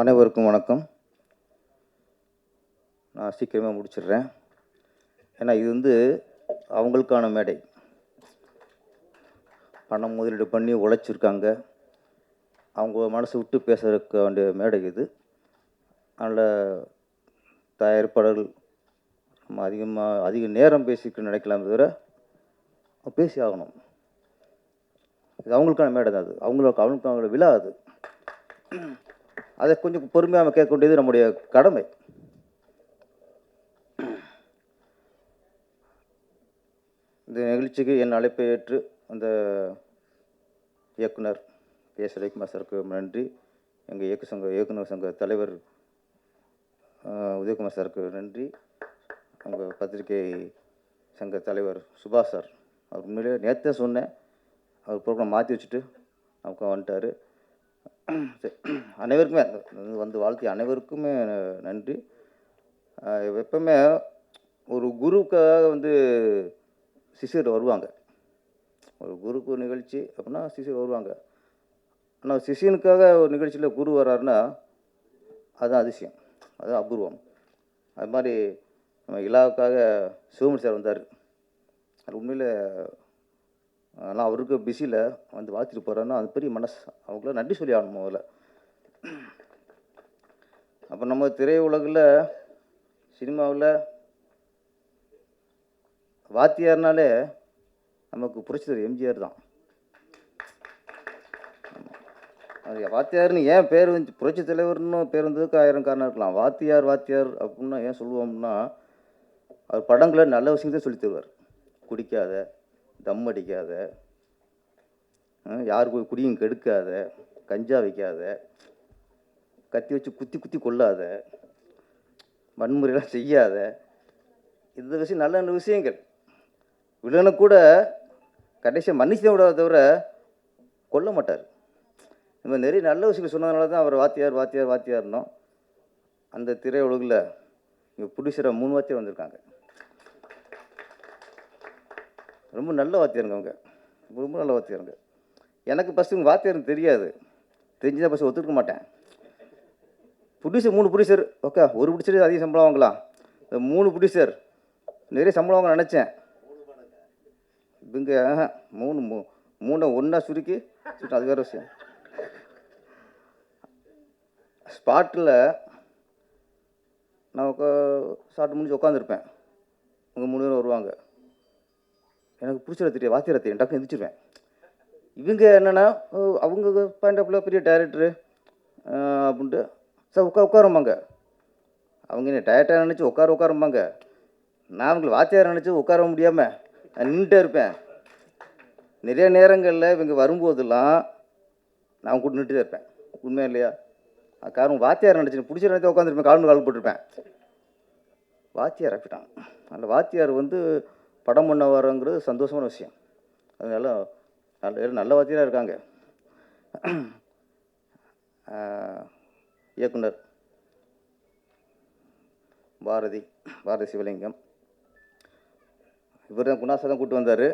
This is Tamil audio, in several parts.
அனைவருக்கும் வணக்கம். நான் சீக்கிரமாக முடிச்சிடுறேன். ஏன்னா இது வந்து அவங்களுக்கான மேடை. பணம் முதலீடு பண்ணி உழைச்சிருக்காங்க. அவங்க மனசு விட்டு பேசுறதுக்கு வேண்டிய மேடை இது. நல்ல தயாரிப்பாளர்கள் நம்ம அதிகமாக அதிக நேரம் பேசிக்க நினைக்கலாம் தவிர பேசி ஆகணும். இது அவங்களுக்கான மேடை தான் அது. அவங்களுக்கு அவங்களுக்கு அவங்களோட விழா அது. அதை கொஞ்சம் பொறுமையாக நம்ம கேட்க வேண்டியது நம்முடைய கடமை. இந்த நிகழ்ச்சிக்கு என் அழைப்பை ஏற்று அந்த இயக்குனர் கே எஸ் ரவிக்குமார் சாருக்கு நன்றி. எங்கள் இயக்கு சங்க இயக்குனர் சங்க தலைவர் உதயகுமார் சாருக்கு நன்றி. உங்கள் பத்திரிகை சங்க தலைவர் சுபாஷ் சார். அவர் உண்மையிலே நேற்று சொன்னேன். அவர் ப்ரோக்ராம் மாற்றி வச்சுட்டு நமக்கு வந்துட்டார். அனைவருக்குமே வந்து- வாழ்த்தி வாழ்த்திய அனைவருக்குமே நன்றி. எப்பவுமே ஒரு குருவுக்காக வந்து சிஷியர் வருவாங்க. ஒரு குருக்கு ஒரு நிகழ்ச்சி அப்படின்னா சிசியர் வருவாங்க. ஆனால் சிஷியனுக்காக ஒரு நிகழ்ச்சியில் குரு வர்றாருன்னா அதுதான் அதிசயம். அதுதான் அபூர்வம். அது மாதிரி நம்ம இலாவுக்காக சிவமணி சார் வந்தார். அது உண்மையில் ஆனால் அவருக்கு பிஸியில் வந்து வாத்திட்டு போகிறாருன்னா அது பெரிய மனசு. அவங்கள நன்றி சொல்லி ஆகணும் முதல்ல. அப்போ நம்ம திரையுலகில் சினிமாவில் வாத்தியார்னாலே நமக்கு புரட்சித்தர் எம்ஜிஆர் தான். அது வாத்தியார்னு ஏன் பேர் வந்து புரட்சி தலைவர்னு பேர் வந்ததுக்கு ஆயிரம் காரணம் இருக்கலாம். வாத்தியார் வாத்தியார் அப்படின்னா ஏன் சொல்லுவோம்னா அவர் படங்களை நல்ல விஷயத்தையும் சொல்லி தருவார். குடிக்காத தம் அடிக்காத யார் போய் குடியும் கெடுக்காத கஞ்சா வைக்காத கத்தி வச்சு குத்தி குத்தி கொள்ளாத வன்முறையெல்லாம் செய்யாத இந்த விஷயம் நல்ல நல்ல விஷயங்கள். வில்லனை கூட கடைசியாக மன்னிச்சு விடாத தவிர கொல்ல மாட்டார். இந்த மாதிரி நிறைய நல்ல விஷயங்கள் சொன்னதுனால தான் அவர் வாத்தியார் வாத்தியார் வாத்தியார்னோம். அந்த திரையுலகில் இங்கே புடிசராக மூணு வாத்தியார் வந்திருக்காங்க. ரொம்ப நல்ல வாத்தியாருங்க அவங்க. ரொம்ப நல்ல வாத்தியாருங்க. எனக்கு ஃபஸ்ட்டு இவங்க வாத்தியாருங்க தெரியாது. தெரிஞ்சுதான் ஃபஸ்ட்டு ஒத்துக்க மாட்டேன். ப்ரொடியூசர் மூணு ப்ரொடியூசர். ஓகே ஒரு ப்ரொடியூசர் அதிக சம்பளம் வாங்கலாம். மூணு ப்ரொடியூசர் நிறைய சம்பளம் வாங்க நினச்சேன். இவங்க மூணு மூ மூணை ஒன்றா சுருக்கி சுருக்கி அது வேறு விஷயம். ஸ்பாட்டில் நான் உக்கா ஸ்டார்ட் முடிஞ்சு உட்காந்துருப்பேன் அவங்க மூணு பேரும் வருவாங்க. எனக்கு பிடிச்சத தெரியும் வாத்தியார தெரியும் டக்கு எந்திரிச்சிருவேன். இவங்க என்னென்னா அவங்க பாயிண்ட் பெரிய டைரக்டரு அப்படின்ட்டு சார் உட்கா உட்காரும்பாங்க. அவங்க என்ன டயர்டாக நினச்சி உட்கார உட்காரும்பாங்க. நான் அவங்களை வாத்தியார் நினச்சி உட்கார முடியாமல் நான் நின்றுட்டே இருப்பேன். நிறைய நேரங்களில் இவங்க வரும்போதெல்லாம் நான் கூட நின்றுட்டே இருப்பேன். உண்மையா இல்லையா? காரணம் வாத்தியார் நினச்சி பிடிச்ச நேரத்தை உட்காந்துருப்பேன் கால் கால் போட்டிருப்பேன். வாத்தியார் ஆக்கிட்டான். அந்த வாத்தியார் வந்து படம் பண்ண வரங்கிறது சந்தோஷமான விஷயம். அதனால நல்ல நல்ல வார்த்தையாக இருக்காங்க. இயக்குனர் பாரதி பாரதி சிவலிங்கம். இவர் தான் குணாசா தான் கூப்பிட்டு வந்தார்.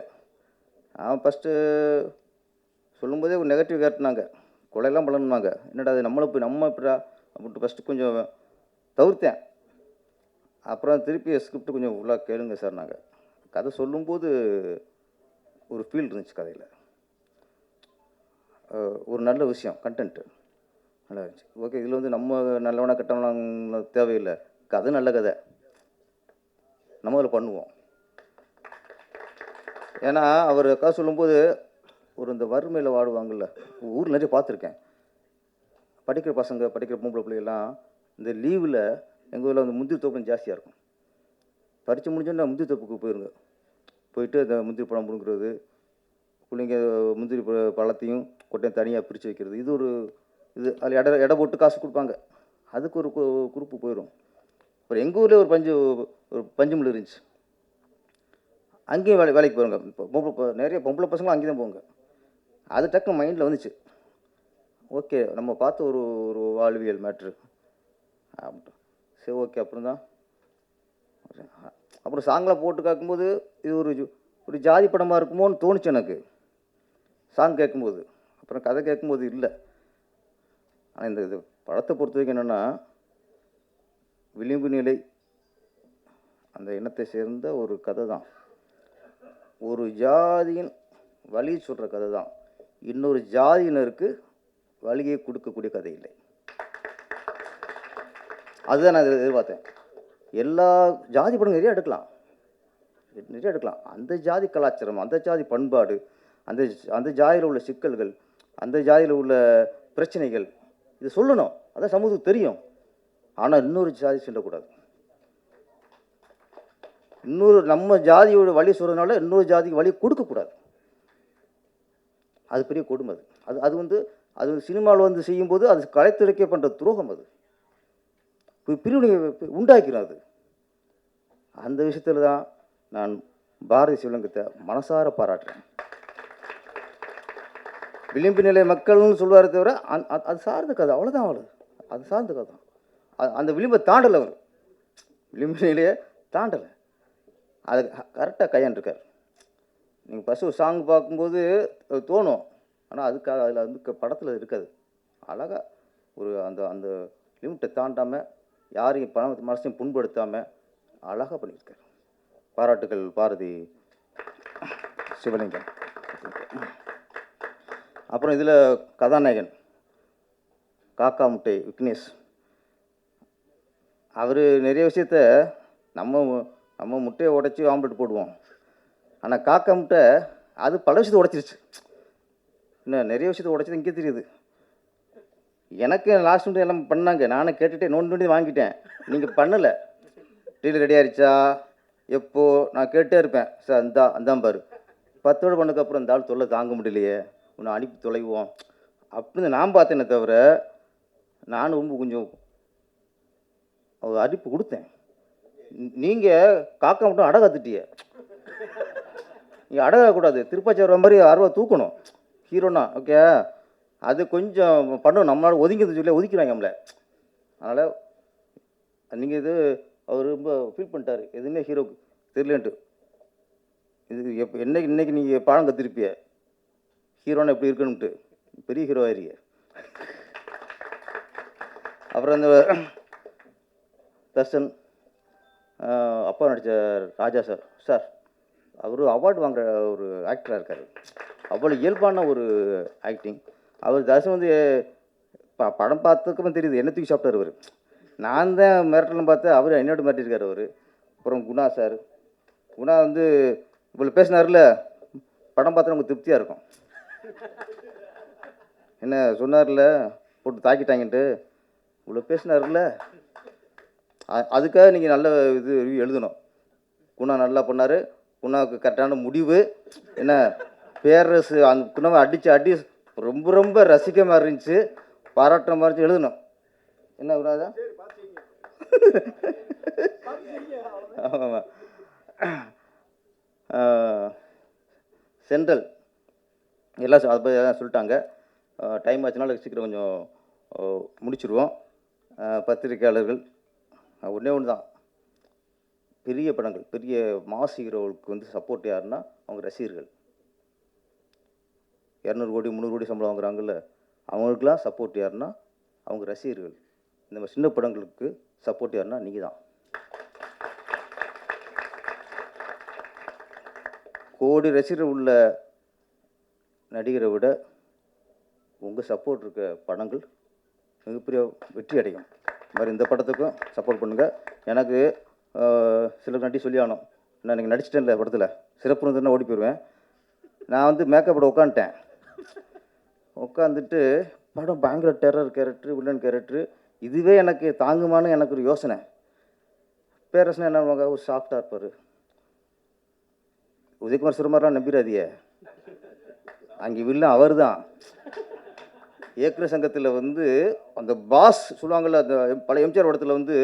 அவன் ஃபஸ்ட்டு சொல்லும்போதே ஒரு நெகட்டிவ் காட்டினாங்க. கொலையெல்லாம் பண்ணணுமாங்க என்னடா அது நம்மளை போய் நம்ம இப்படா அப்படின்ட்டு ஃபஸ்ட்டு கொஞ்சம் தவிர்த்தேன். அப்புறம் திருப்பி ஸ்கிரிப்ட் கொஞ்சம் ஃபுல்லாக கேளுங்க சார் நாங்கள் கதை சொல்லும்போது ஒரு ஃபீல் இருந்துச்சு கதையில். ஒரு நல்ல விஷயம் கண்டென்ட்டு நல்லா இருந்துச்சு. ஓகே இதில் வந்து நம்ம நல்லவனாக கெட்டவனா தேவையில்லை. கதை நல்ல கதை. நம்ம அதில் பண்ணுவோம். ஏன்னா அவர் கதை சொல்லும்போது ஒரு இந்த வறுமையில் வாடுவாங்கள்ல ஊரில் நிறைய பார்த்துருக்கேன். படிக்கிற பசங்க படிக்கிற பொம்பளை பிள்ளைகள்லாம் இந்த லீவில் எங்கள் ஊரில் வந்து முந்திரி தோப்பம் ஜாஸ்தியாக இருக்கும். பறித்து முடிஞ்சோன்னா முந்திரி தோப்புக்கு போயிருங்க. போயிட்டு அந்த முந்திரி பழம் பிடுங்குறது பிள்ளைங்க முந்திரி பழ- பழத்தையும் கொட்டையும் தனியாக பிரித்து வைக்கிறது. இது ஒரு இது அதில் எடை எடை போட்டு காசு கொடுப்பாங்க. அதுக்கு ஒரு கு- குரூப்பு போயிடும் அப்புறம் எங்கள் ஊரில் ஒரு பஞ்சு ஒரு பஞ்சு மில் இருந்துச்சு. அங்கேயும் வேலை வேலைக்கு போயிருங்க. இப்போ பொம்பளை நிறைய பொம்பளை பசங்களும் அங்கே தான் போங்க அது டக்குன்னு மைண்டில் வந்துச்சு. ஓகே நம்ம பார்த்த ஒரு ஒரு வாழ்வியல் மேட்ரு. அப்படின்ட்டு. சரி ஓகே அப்புறம் தான் அப்புறம் சாங்கில் போட்டு கேட்கும்போது இது ஒரு ஒரு ஜாதி படமாக இருக்குமோன்னு தோணுச்சு எனக்கு. சாங் கேட்கும்போது. அப்புறம் கதை கேட்கும்போது இல்லை. ஆனால் இந்த இது படத்தை பொறுத்த வரைக்கும் என்னென்னா விளிம்பு நிலை அந்த இனத்தை சேர்ந்த ஒரு கதை தான். ஒரு ஜாதியின் வழி சொல்கிற கதை தான். இன்னொரு ஜாதியினருக்கு வழியை கொடுக்கக்கூடிய கதை இல்லை. அதுதான் நான் எதிர்பார்த்தேன். எல்லா ஜாதி படம் நிறைய எடுக்கலாம். நிறைய எடுக்கலாம். அந்த ஜாதி கலாச்சாரம் அந்த ஜாதி பண்பாடு அந்த அந்த ஜாதியில் உள்ள சிக்கல்கள் அந்த ஜாதியில் உள்ள பிரச்சனைகள் இது சொல்லணும். அதான் சமூகத்துக்கு தெரியும். ஆனால் இன்னொரு ஜாதி சொல்லக்கூடாது. இன்னொரு நம்ம ஜாதியோட வழி சொல்கிறதுனால இன்னொரு ஜாதிக்கு வழி கொடுக்கக்கூடாது. அது பெரிய கொடுமை அது. அது அது வந்து அது சினிமாவில் வந்து செய்யும்போது அது கலைத்துறைக்கே பண்ணுற துரோகம் அது. பிரிவினை உண்டாக்கிடும் அது அந்த விஷயத்தில் தான் நான் பாரதி சிவலிங்கத்தை மனசார பாராட்டுறேன். விளிம்பு நிலை மக்கள்னு சொல்லுவாரே தவிர அந் அது சார்ந்த கதை. அவ்வளோதான் அவ்வளோ அது சார்ந்த கதை. தான் அந்த விளிம்பை தாண்டலை அவர். விளிம்பு நிலையை தாண்டலை. அது கரெக்டாக கையாண்டுருக்கார் நீங்கள் ஃபஸ்ட்டு ஒரு சாங் பார்க்கும்போது தோணும். ஆனால் அதுக்காக அதில் வந்து படத்தில் இருக்காது. அழகாக ஒரு அந்த அந்த லிமிட்டை தாண்டாமல் யாரையும் பண மனசையும் புண்படுத்தாமல் அழகாக பண்ணியிருக்காரு பாராட்டுகள் பாரதி. சிவலிங்கம். அப்புறம் இதில் கதாநாயகன் காக்கா முட்டை விக்னேஷ். அவர் நிறைய விஷயத்த நம்ம நம்ம முட்டையை உடைச்சி ஆம்லெட் போடுவோம். ஆனால் காக்கா முட்டை அது பல விஷயத்தை உடைச்சிருச்சு. இன்னும் நிறைய விஷயத்தை உடச்சது இங்கே தெரியுது. எனக்கு லாஸ்ட் மினிட் எல்லாம் பண்ணாங்க. நானும் கேட்டுட்டே நோண்டி நோண்டி வாங்கிட்டேன். நீங்கள் பண்ணலை. டீல் ரெடி ஆயிடுச்சா எப்போது நான் கேட்டே இருப்பேன். சார் அந்தா அந்தான் பாரு. பத்தோடு பண்ணதுக்கப்புறம் இந்த ஆள் தொல்லை தாங்க முடியலையே. உன்னை அனுப்பி தொலைவோம். அப்படின்னு நான் பார்த்தேனே தவிர நானும் ரொம்ப கொஞ்சம் அவர் அடிப்பு கொடுத்தேன். நீங்கள் காக்கா மட்டும் அடை கத்துட்டிய நீங்கள் அடகக்கூடாது திருப்பாச்சி வர மாதிரி அருவா தூக்கணும். ஹீரோனா ஓகே அது கொஞ்சம் பண்ணணும் நம்மளால் ஒதுங்கிறது சொல்லி ஒதுக்கிறாங்க நம்மளை. அதனால் நீங்கள் இது அவர் ரொம்ப ஃபீல் பண்ணிட்டார். எதுவுமே ஹீரோக்கு தெரியலன்ட்டு. இது எப்போ என்னைக்கு இன்றைக்கி நீங்கள் பாடம் கற்றுருப்பிய ஹீரோனா எப்படி இருக்கணும்ட்டு பெரிய ஹீரோ ஆயிருக்க அப்புறம் இந்த தர்ஷன் அப்பா நடித்த ராஜா சார் சார் அவர் அவார்டு வாங்குற ஒரு ஆக்டராக இருக்கார். அவ்வளோ இயல்பான ஒரு ஆக்டிங் அவர் தசம் வந்து ப படம் பார்த்ததுக்கப்புறம் தெரியுது என்ன தூக்கி சாப்பிட்டார் அவர். நான் தான் மிரட்டலும் பார்த்து அவர் என்னோட மாட்டிருக்கார் அவர். அப்புறம் குணா சார். குணா வந்து இவ்வளோ பேசினார்ல படம் பார்த்தா நமக்கு திருப்தியாக இருக்கும். என்ன சொன்னார்ல போட்டு தாக்கிட்டாங்கன்ட்டு. இவ்வளோ பேசினார்ல அதுக்காக நீங்கள் நல்ல இது எழுதணும். குணா நல்லா பண்ணார். குணாவுக்கு கரெக்டான முடிவு. என்ன பேரரசு அந்த குணாவை அடித்து அடி ரொம்ப ரொம்ப ரசிக்க மாதிரி இருந்துச்சு. பாராட்டுற மாதிரி இருந்துச்சு, எழுதணும். என்ன குணாதா ஆமாம் சென்ட்ரல். எல்லாம் அதை பற்றி எல்லாம் சொல்லிட்டாங்க. டைம் ஆச்சுனால சீக்கிரம் கொஞ்சம் முடிச்சிடுவோம் பத்திரிகையாளர்கள். ஒன்றே பத்திரிக்கையாளர்கள் ஒன்று தான். பெரிய படங்கள் பெரிய மாஸ் ஹீரோவுக்கு வந்து சப்போர்ட் யாருன்னா அவங்க ரசிகர்கள். இரநூறு கோடி முந்நூறு கோடி சம்பளம் வாங்குறாங்கல்ல அவங்களுக்குலாம் சப்போர்ட் யாருன்னா அவங்க ரசிகர்கள். இந்த மாதிரி சின்ன படங்களுக்கு சப்போர்ட் யாருன்னா நீங்கள் தான். கோடி ரசிகர் உள்ள நடிகரை விட உங்கள் சப்போர்ட் இருக்க படங்கள் மிகப்பெரிய வெற்றி அடையும். இது மாதிரி இந்த படத்துக்கும் சப்போர்ட் பண்ணுங்கள் எனக்கு சிலர் சில நடி சொல்லி ஆனோம் நான் நீங்கள் நடிச்சிட்டேன்ல படத்தில். சிறப்பு இருந்ததுன்னா ஓடி போயிடுவேன் நான் வந்து மேக்கப்போட உட்காந்துட்டேன். உட்காந்துட்டு படம் பயங்கர டெரர் கேரக்டர் வில்லன் கேரக்டர் இதுவே எனக்கு தாங்குமான்னு எனக்கு ஒரு யோசனை. பேரரசன் என்ன பண்ணுவாங்க? ஒரு சாஃப்டாக இருப்பார் உதயகுமார் சிறுமாரெலாம் நம்பிடாதியே அங்கே வில்லன் அவர் தான் இயக்குனர் சங்கத்தில் வந்து அந்த பாஸ் சொல்லுவாங்கள்ல அந்த பழைய எம்ஜிஆர் படத்தில் வந்து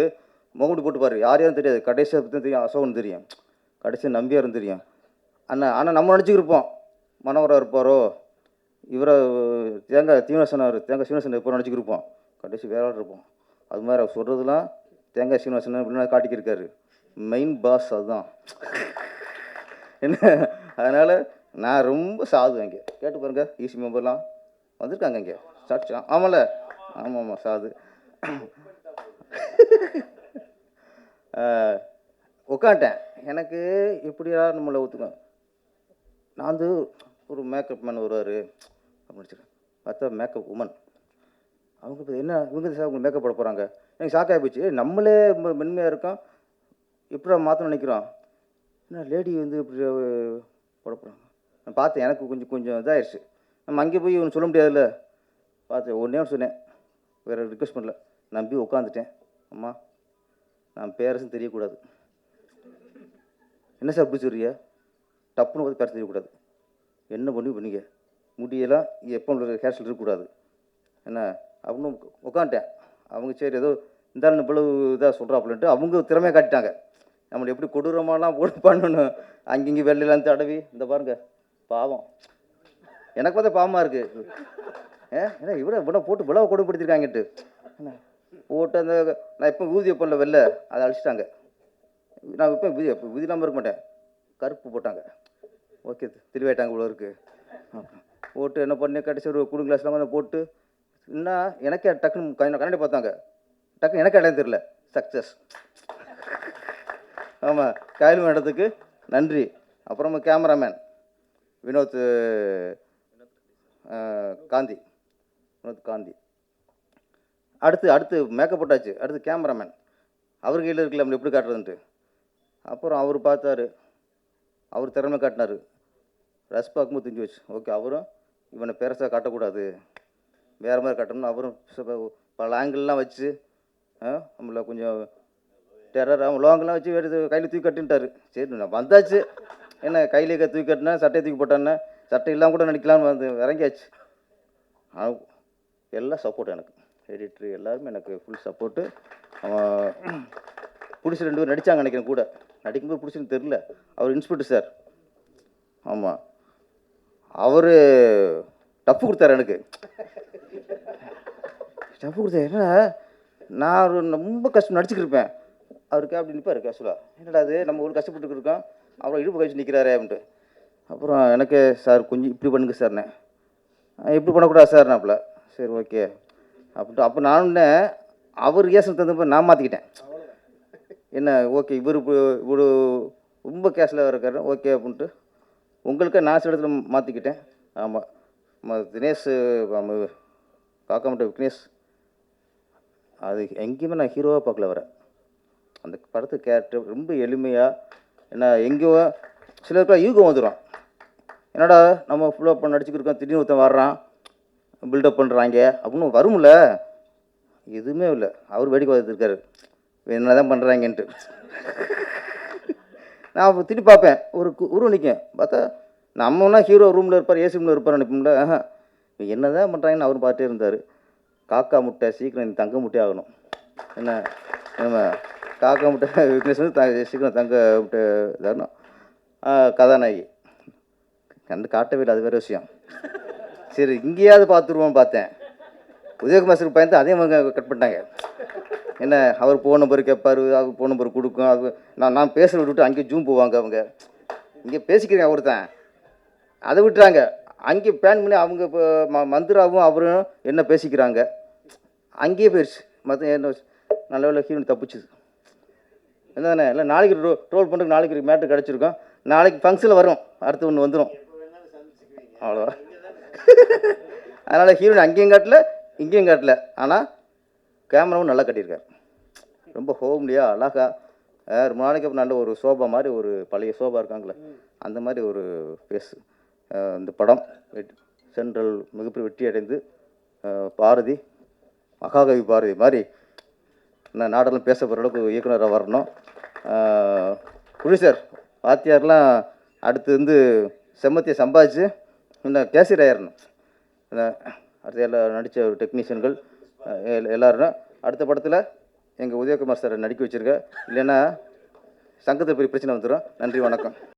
முகமுடி போட்டுப்பார். யார் யாரும் தெரியாது. கடைசியாக பற்றி தெரியும். அசோகன் தெரியும். கடைசியாக நம்பியாரும் தெரியும். அண்ணா ஆனால் நம்ம நினச்சிக்கிருப்போம் மனோகரா இருப்பாரோ? இவரை தேங்காய் சீனிவாசன் அவர் தேங்காய் சீனிவாசன் எப்போ நினச்சிக்கிருப்போம் கடைசி வேற ஆள் இருப்போம். அது மாதிரி அவர் சொல்கிறதுலாம் தேங்காய் சீனிவாசன் இப்படிலாம் காட்டிக்கிருக்காரு மெயின் பாஸ் அதுதான். என்ன? அதனால் நான் ரொம்ப சாது இங்கே. கேட்டு பாருங்க ஈசி மெம்பர்லாம். வந்திருக்காங்க இங்கே. சாட்சியா ஆமாம்ல ஆமாம் ஆமாம் சாது. உட்காந்துட்டேன் எனக்கு இப்படியா நம்மளை ஒத்துக்க நான் வந்து ஒரு மேக்கப் மேன் வருவார். அப்படின்னு வச்சுருக்கேன் பார்த்தா மேக்கப் உமன் அவங்க இப்போ என்ன இவங்க சார் உங்களுக்கு மேக்கப் போட போகிறாங்க எனக்கு ஷாக் ஆகிப்போச்சு போச்சு. நம்மளே ரொம்ப மென்மையாக இருக்கோம். எப்படா மாற்றணும்னு நினைக்கிறோம்? என்ன லேடி வந்து இப்படி போட போகிறாங்க நான் பார்த்தேன் எனக்கு கொஞ்சம் கொஞ்சம் இதாகிடுச்சு நம்ம அங்கே போய் ஒன்று சொல்ல முடியாதுல்ல? பார்த்து ஒன்றே சொன்னேன். வேறு ரிக்வெஸ்ட் பண்ணல. நம்பி உட்காந்துட்டேன் அம்மா நான் பேரரசும் தெரியக்கூடாது. என்ன சார் இப்படி சொல்றிய டப்புன்னு பார்த்து பேர தெரியக்கூடாது. என்ன பண்ணி பண்ணிக்க முடியெல்லாம் எப்போ ஹேர் ஸ்டைல் இருக்கக்கூடாது. என்ன? அப்படின்னு உட்காந்துட்டேன் அவங்க சரி ஏதோ இந்தாலும் இவ்வளவு இதாக சொல்கிறாப்புலன்ட்டு அவங்க திறமையை காட்டிட்டாங்க. நம்மளை எப்படி கொடூரமாலாம் போட்டு பண்ணணும்? அங்கிங்கே வெள்ளையெல்லாம் தடவி இந்த பாருங்கள் பாவம். எனக்கு பார்த்தா பாவமாக இருக்குது ஏ என்ன இவ்வளோ இவ்வளோ போட்டு இவ்வளோ கொடுப்படுத்திருக்காங்கட்டு என்ன? போட்டு அந்த நான் எப்போ ஊதிய பண்ணல வெளில அதை அழிச்சிட்டாங்க. நான் இப்போ விதி ஊதி இல்லாமல் இருக்க மாட்டேன். கருப்பு போட்டாங்க. ஓகே தெளிவாயிட்டாங்க இவ்வளோ இருக்குது போட்டு என்ன பண்ணி கடைசி ஒரு கூடு கிளாஸ்லாம் கொஞ்சம் போட்டு என்ன எனக்கே டக்குன்னு கண்ணாடி பார்த்தாங்க. டக்குன்னு எனக்கு இடம் தெரியல. சக்ஸஸ் ஆமாம் காயல் மேடத்துக்கு நன்றி. அப்புறமா கேமராமேன் வினோத் காந்தி. வினோத் காந்தி. அடுத்து அடுத்து மேக்கப் போட்டாச்சு. அடுத்து கேமராமேன் அவர் கையில் இருக்கல நம்மளை எப்படி காட்டுறதுன்ட்டு. அப்புறம் அவர் பார்த்தாரு. அவர் திறமை காட்டினார். ரஸ் பார்க்கும்போது தெரிஞ்சு வச்சு ஓகே அவரும் இவனை பெருசாக காட்டக்கூடாது. வேறு மாதிரி காட்டணும்னு அவரும் பல ஆங்கிள்லாம் வச்சு நம்மளை நம்மள கொஞ்சம் டெரர் அவன் லோங்கெல்லாம் வச்சு எடுத்து கையில் தூக்கி கட்டுன்ட்டாரு. சரி நான் வந்தாச்சு. என்ன கையிலே தூக்கி கட்டினேன் சட்டையை தூக்கி போட்டானே சட்டை இல்லாமல் கூட நடிக்கலாம்னு வந்து இறங்கியாச்சு. அவன் எல்லாம் சப்போர்ட் எனக்கு. எடிட்ரு எல்லாருமே எனக்கு ஃபுல் சப்போர்ட்டு அவன் பிடிச்சி ரெண்டு பேரும் நடித்தாங்க நினைக்கிறேன் கூட. நடிக்கும்போது பிடிச்சின்னு தெரில அவர் இன்ஸ்பெக்டர் சார் ஆமாம் அவர் டப்பு கொடுத்தாரு எனக்கு. டப்பு கொடுத்தாரு என்ன நான் ரொம்ப கஷ்டம் நடிச்சுக்கிட்டு இருப்பேன் அவருக்கு அப்படி நிற்பாரு கேஷுவலாக என்னடா அது நம்ம ஒரு கஷ்டப்பட்டு இருக்கோம். அப்புறம் இடுப்பு கழிச்சு நிற்கிறாரே அப்படின்ட்டு. அப்புறம் எனக்கு சார் கொஞ்சம் இப்படி பண்ணுங்க சார்ண்ணே "அஹ் இப்படி பண்ணக்கூடாது சார் நாப்பில் சரி ஓகே. அப்படின்ட்டு அப்போ நான் அவர் ஏசன் தந்தப்போ நான் மாற்றிக்கிட்டேன் என்ன ஓகே இவர் இவ்வளோ ரொம்ப கேஷில் இருக்காரு. ஓகே அப்படின்ட்டு உங்களுக்கு நான் சில இடத்துல மாற்றிக்கிட்டேன் ஆமாம் தினேஷ் ஆமா, விக்னேஷ். அது எங்கேயுமே நான் ஹீரோவாக பார்க்கல வரேன் அந்த படத்து கேரக்டர் ரொம்ப எளிமையாக என்ன எங்கேயோ சிலருக்குலாம் யூகம் வந்துடும் என்னடா நம்ம ஃபுல்லாக பண்ண நடிச்சுக்கிருக்கோம் திடீர்னு ஒருத்தன் வர்றான் பில்டப் பண்ணுறாங்க அப்படின்னு வரும்ல. எதுவுமே இல்லை. அவர் வேடிக்கை பார்த்துருக்காரு என்ன தான் பண்ணுறாங்கன்ட்டு நான் அப்போ திருப்பி பார்ப்பேன். ஒரு கு- உருவம் நிற்கும் பார்த்தா நம்மனா ஹீரோ ரூமில் இருப்பார் ஏசி ரூமில் இருப்பார் நினைப்போம்ல ஆஹா. என்ன தான் பண்ணுறாங்கன்னு அவரும் பார்த்துட்டே இருந்தார். காக்கா முட்டை சீக்கிரம் நீ தங்க முட்டை ஆகணும். என்ன நம்ம காக்கா முட்டை விக்னேஷ் வந்து த சீக்கிரம் தங்க முட்டை இதாகணும் கதாநாயகி. கண்டு காட்டவே இல்லை அது வேறு விஷயம். சரி இங்கேயாவது பார்த்துருவோம் பார்த்தேன். உதயகுமார் சாருக்கு பயந்து அதே மாதிரி கட் பண்ணிட்டாங்க. என்ன அவர் ஃபோன் நம்பர் கேட்பார் அவர் ஃபோன் நம்பர் கொடுக்கும் அது நான் நான் பேசுகிற விட்டுட்டு அங்கேயும் ஜூம் போவாங்க அவங்க. இங்கே பேசிக்கிறேன் தான் அதை விட்டுறாங்க. அங்கே பிளான் பண்ணி அவங்க இப்போ ம மந்திராவும் அவரும் என்ன பேசிக்கிறாங்க? அங்கேயே போயிடுச்சு மற்ற என்ன நல்ல வேலை ஹீரோன் தப்பிச்சுது. என்னதானே இல்லை நாளைக்கு ட்ரோ ட்ரோல் பண்ணுறதுக்கு நாளைக்கு மேட்ரு கிடச்சிருக்கோம். நாளைக்கு ஃபங்க்ஷனில் வரும். அடுத்து ஒன்று வந்துடும் அவ்வளோ அதனால் ஹீரோயின் அங்கேயும் காட்டல இங்கேயும் காட்டல. ஆனால் கேமராவும் நல்லா கட்டியிருக்கார். ரொம்ப ஹோம்லியாக அழகா ரொம்ப நாளைக்கு அப்புறம் நல்ல ஒரு சோபா மாதிரி ஒரு பழைய சோபா இருக்காங்களே அந்த மாதிரி ஒரு ஃபேஸ் இந்த படம் வெட்- சென்ட்ரல் மிகப்பெரிய வெற்றி அடைந்து பாரதி மகாகவி பாரதி மாதிரி நான் நாடெல்லாம் பேச போகிற அளவுக்கு இயக்குனராக வரணும். ப்ரொடியூசர் வாத்தியார்லாம் அடுத்து வந்து செம்மத்தியை சம்பாதிச்சு இன்னும் கேசியர் ஆயிடணும் அடுத்த அடுத்து நடித்த டெக்னீஷியன்கள் எல்லாரும் அடுத்த படத்தில் எங்கள் உதயகுமார் சாரை நடிக்க வச்சுருக்க. இல்லைன்னா சங்கத்தில் பெரிய பிரச்சனை வந்துடும் நன்றி வணக்கம்.